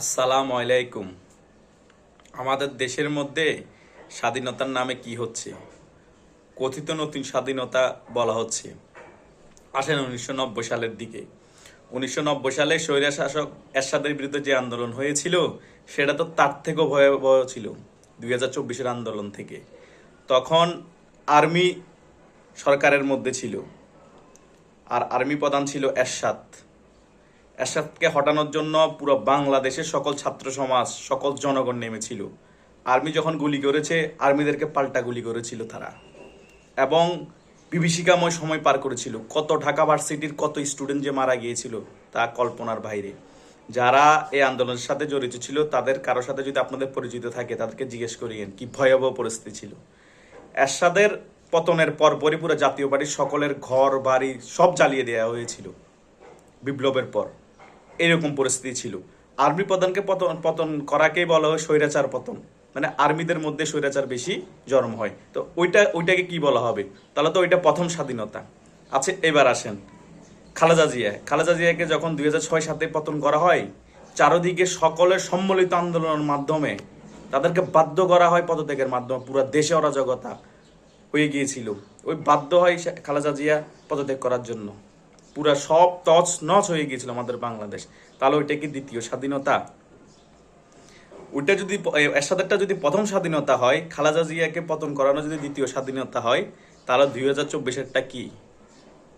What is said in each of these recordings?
আসসালামু আলাইকুম। আমাদের দেশের মধ্যে স্বাধীনতার নামে কি হচ্ছে? কথিত নতুন স্বাধীনতা বলা হচ্ছে। আসেন উনিশশো নব্বই সালের দিকে। উনিশশো নব্বই সালে স্বৈরা শাসক এরশাদের বিরুদ্ধে যে আন্দোলন হয়েছিল, সেটা তো তার থেকেও ভয়াবহ ছিল, দুই হাজার চব্বিশের আন্দোলন থেকে। তখন আর্মি সরকারের মধ্যে ছিল। আর আর্মি প্রধান ছিল এরশাদ। এরশাদকে হটানোর জন্য পুরো বাংলাদেশের সকল ছাত্র সমাজ, সকল জনগণ নেমেছিল। আর্মি যখন গুলি করেছে, আর্মিদেরকে পাল্টা গুলি করেছিল তারা। এবং বিভীষিকাময় সময় পার করেছিল। কত ঢাকা ভার্সিটির কত স্টুডেন্ট যে মারা গিয়েছিল তা কল্পনার বাইরে। যারা এই আন্দোলনের সাথে জড়িত ছিল, তাদের কারোর সাথে যদি আপনাদের পরিচিত থাকে, তাদেরকে জিজ্ঞেস করিয়েন, কি ভয়াবহ পরিস্থিতি ছিল। এরশাদের পতনের পরপরই পুরো জাতীয় পার্টির সকলের ঘর, বাড়ি সব জ্বালিয়ে দেওয়া হয়েছিল। বিপ্লবের পর। এরকম পরিস্থিতি ছিল। আর্মি প্রধানকে পতন পতন করাকেই বলা হয় স্বৈরাচার পতন। মানে আর্মিদের মধ্যে স্বৈরাচার বেশি জন্ম হয়। তো ওইটা, ওইটাকে কি বলা হবে? তাহলে তো ওইটা প্রথম স্বাধীনতা। আচ্ছা এবার আসেন। খালেদা জিয়া। খালেদা জিয়াকে যখন দুই হাজার ছয় সাতে পতন করা হয়, চারদিকে সকলের সম্মিলিত আন্দোলনের মাধ্যমে তাদেরকে বাধ্য করা হয় পদত্যাগের মাধ্যমে। পুরো দেশে অরাজকতা হয়ে গিয়েছিল। ওই বাধ্য হয় খালেদা জিয়া পদত্যাগ করার জন্য। পুরা সব তছ নচ হয়ে গিয়েছিল আমাদের বাংলাদেশ। তাহলে ওইটা কি দ্বিতীয় স্বাধীনতা? ওইটা যদি এরশাদেরটা যদি প্রথম স্বাধীনতা হয় খালাজা জিয়াকে পতন করানো যদি দ্বিতীয় স্বাধীনতা হয়, তাহলে দুই হাজার চব্বিশেরটা কি?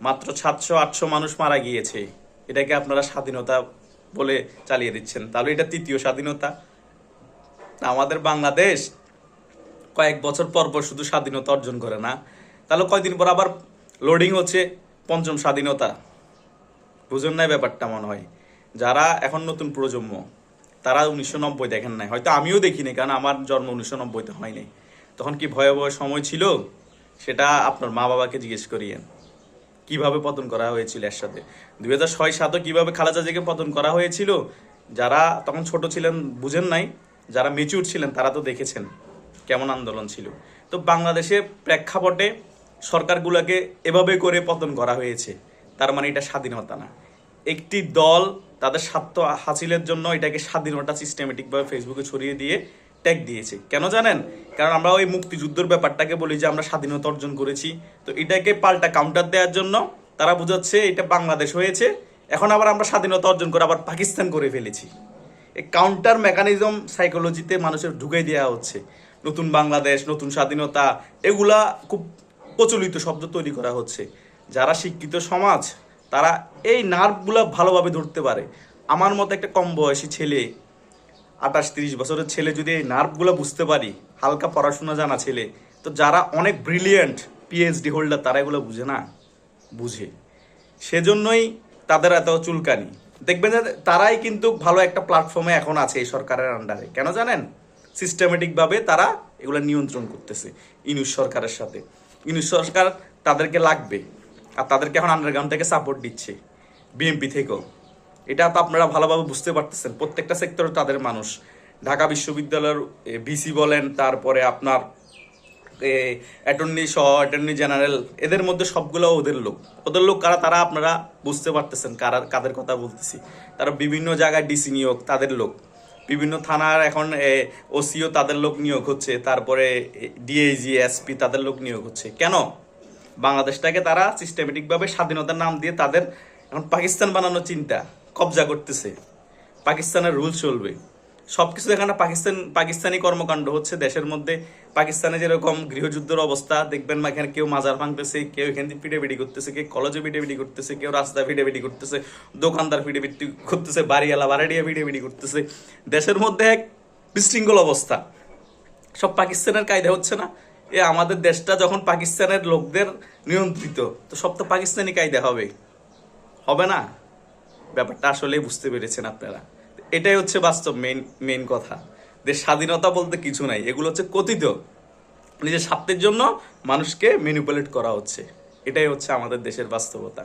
মাত্র সাতশো, আটশো মানুষ মারা গিয়েছে। এটাকে আপনারা স্বাধীনতা বলে চালিয়ে দিচ্ছেন। তাহলে এটা তৃতীয় স্বাধীনতা। আমাদের বাংলাদেশ কয়েক বছর পর পর শুধু স্বাধীনতা অর্জন করে না। তাহলে কয়দিন পর আবার লোডিং হচ্ছে? পঞ্চম স্বাধীনতা। বুঝুন নাই ব্যাপারটা মনে হয়। যারা এখন নতুন প্রজন্ম, তারা উনিশশো নব্বই দেখেন নাই। হয়তো আমিও দেখিনি, কারণ আমার জন্ম উনিশশো নব্বইতে হয়নি তখন কি ভয়াবহ সময় ছিল? সেটা আপনার মা বাবাকে জিজ্ঞেস করিয়েন। কীভাবে পতন করা হয়েছিল এর সাথে? দুই হাজার ছয় সাতও কীভাবে খালেদা জিয়াকে পতন করা হয়েছিল? যারা তখন ছোট ছিলেন, বুঝেন নাই। যারা মেচুর ছিলেন, তারা তো দেখেছেন কেমন আন্দোলন ছিল। তো বাংলাদেশে প্রেক্ষাপটে সরকারগুলোকে এভাবে করে পতন করা হয়েছে। তার মানে এটা স্বাধীনতা না। একটি দল তাদের স্বার্থ হাসিলের জন্য এটাকে স্বাধীনতা সিস্টেমেটিকভাবে ফেসবুকে ছড়িয়ে দিয়ে ট্যাগ দিয়েছে। কেন জানেন? কারণ আমরা ওই মুক্তিযুদ্ধের ব্যাপারটাকে বলি যে আমরা স্বাধীনতা অর্জন করেছি। তো এটাকে পাল্টা কাউন্টার দেওয়ার জন্য তারা বুঝাচ্ছে এটা বাংলাদেশ হয়েছে। এখন আবার আমরা স্বাধীনতা অর্জন করে আবার পাকিস্তান করে ফেলেছি। এই কাউন্টার মেকানিজম সাইকোলজিতে মানুষের ঢুকে দেওয়া হচ্ছে। নতুন বাংলাদেশ, নতুন স্বাধীনতা, এগুলা খুব প্রচলিত শব্দ তৈরি করা হচ্ছে। যারা শিক্ষিত সমাজ, তারা এই নার্ভগুলো ভালোভাবে ধরতে পারে। আমার মতো একটা কম বয়সী ছেলে, আঠাশ, তিরিশ বছরের ছেলে যদি এই নার্ভগুলো বুঝতে পারি, হালকা পড়াশোনা জানা ছেলে, তো যারা অনেক ব্রিলিয়েন্ট পিএইচডি হোল্ডার তারা এগুলো বুঝে না? বুঝে। সেজন্যই তাদের এত চুলকানি। দেখবেন যে তারাই কিন্তু ভালো একটা প্ল্যাটফর্মে এখন আছে এই সরকারের আন্ডারে কেন জানেন? সিস্টেমেটিকভাবে তারা এগুলো নিয়ন্ত্রণ করতেছে, ইনুস সরকারের সাথে। ইনুস সরকার তাদেরকে লাগবে। আর তাদেরকে এখন আন্ডারগ্রাউন্ড থেকে সাপোর্ট দিচ্ছে বিএনপি থেকেও। এটা তো আপনারা ভালোভাবে বুঝতে পারতেছেন, প্রত্যেকটা সেক্টরে তাদের মানুষ। ঢাকা বিশ্ববিদ্যালয়ের বিসি বলেন, তারপরে আপনার অ্যাটর্নি সহ অ্যাটর্নি জেনারেল এদের মধ্যে সবগুলো ওদের লোক। ওদের লোক কারা, তারা আপনারা বুঝতে পারতেছেন কারা, কাদের কথা বলতেছি। তারা বিভিন্ন জায়গায় ডিসি নিয়োগ, তাদের লোক। বিভিন্ন থানার এখন ওসিও তাদের লোক নিয়োগ হচ্ছে, তারপরে ডিএজি এসপি তাদের লোক নিয়োগ হচ্ছে। কেন? বাংলাদেশটাকে তারা সিস্টেমেটিকভাবে স্বাধীনতার নাম দিয়ে তাদের এখন পাকিস্তান বানানোর চিন্তা, কবজা করতেছে। পাকিস্তানের রুল চলবে। সব কিছু এখানে পাকিস্তান পাকিস্তানি কর্মকাণ্ড হচ্ছে দেশের মধ্যে। পাকিস্তানে যেরকম গৃহযুদ্ধের অবস্থা, দেখবেন না এখানে কেউ মাজার ভাঙতেছে, কেউ এখান থেকে পিটাপিটি করতেছে, কেউ কলেজে পিটাপিটি করতেছে, কেউ রাস্তায় পিটাপিটি করতেছে, দোকানদার পিটাপিটি করতেছে, বাড়িওয়ালা বাড়াডিয়া পিটাপিটি করতেছে। দেশের মধ্যে এক বিশৃঙ্খল অবস্থা। সব পাকিস্তানের কায়দা হচ্ছে না, এ আমাদের দেশটা যখন পাকিস্তানের লোকদের নিয়ন্ত্রিত, তো সব তো পাকিস্তানি কায়দা হবে হবে না? ব্যাপারটা আসলেই বুঝতে পেরেছেন আপনারা। এটাই হচ্ছে বাস্তব মেন মেন কথা। যে স্বাধীনতা বলতে কিছু নাই, এগুলো হচ্ছে কথিত। নিজের স্বার্থের জন্য মানুষকে ম্যানিপুলেট করা হচ্ছে। এটাই হচ্ছে আমাদের দেশের বাস্তবতা।